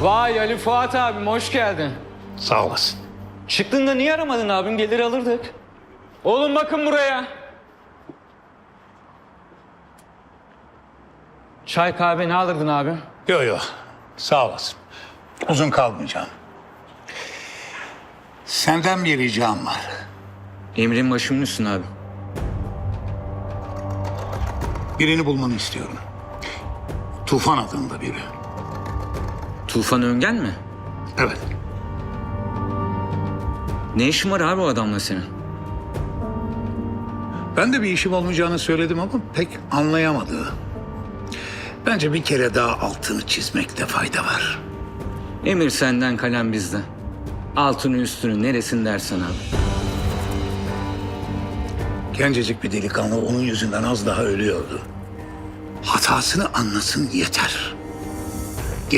Vay Ali Fuat abim hoş geldin. Sağ olasın. Çıktın da niye aramadın abim gelir alırdık. Oğlum bakın buraya. Çay kahve ne alırdın abi? Yo yo. Sağ olasın. Uzun kalmayacağım. Senden bir ricam var. Emrin başımın üstüne abi. Birini bulmanı istiyorum. Tufan adında biri. Tufan Öngen mi? Evet. Ne işin var abi o adamla senin? Ben de bir işim olmayacağını söyledim ama pek anlayamadı. Bence bir kere daha altını çizmekte fayda var. Emir senden kalem bizde. Altını üstünü neresin dersen abi. Gencecik bir delikanlı onun yüzünden az daha ölüyordu. Hatasını anlasın yeter.